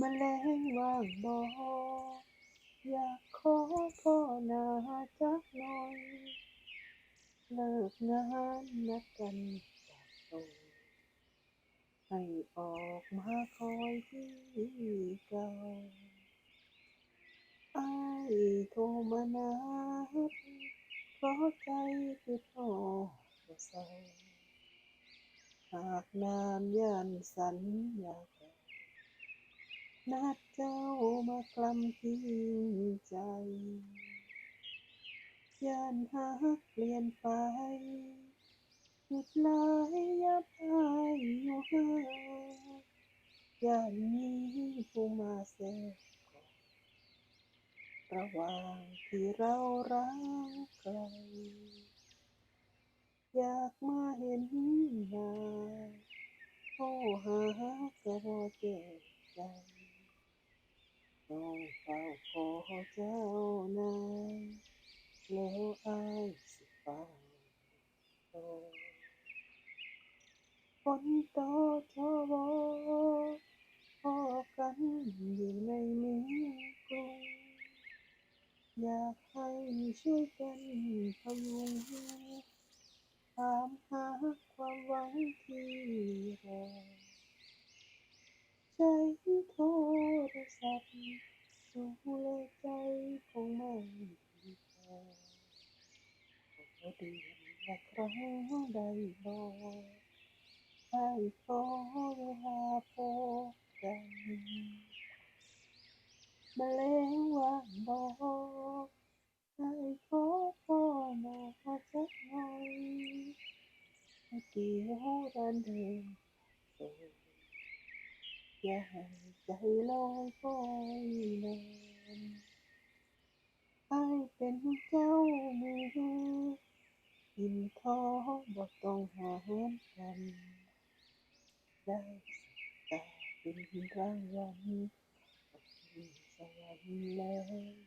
มแมลงว่างบ่อยากขอพ่อหน้าจักหน่อย เลิกงานนัดกันจากโตให้ออกมาคอยที่เก่าอ้โทรมานัดเพราะใจคือทอดบ่เซาหากนานย้านสัญญาเก่า นัดเจ้ามากลำทิ้งใจย่านหักเปลี่ยนไปคิดลายยับอายอยู่ห่างย่านมีผู้มาแทรกระหว่างที่เรารักไกลอยากมาเห็นหน้าโทรหาก็บ่แจ้งใจ ต้องเฝ้าขอเจ้านายแล้วอายสิเฝ้าโตฝนตกทบพอกันอยู่ในเมืองกรุงอยากให้ช่วยกันพยุงถามหาความหวังที่รอใจโทร รศัพท์ดูและใจคงไม่พอขอเดือนละครั้งได้บ่ให้ขอเวลาพบกันแมลงวันบอกให้ขอพ่อหน้าจักหน่อยให้เกี่ยวดันเดิน อย่าให้ใจลอยปอยนานอเป็นเจ้ามืออิ่มท้อบอกต้องหารกันได้แต่เป็นรางวัลขอบคุณสวรรค์แล้ว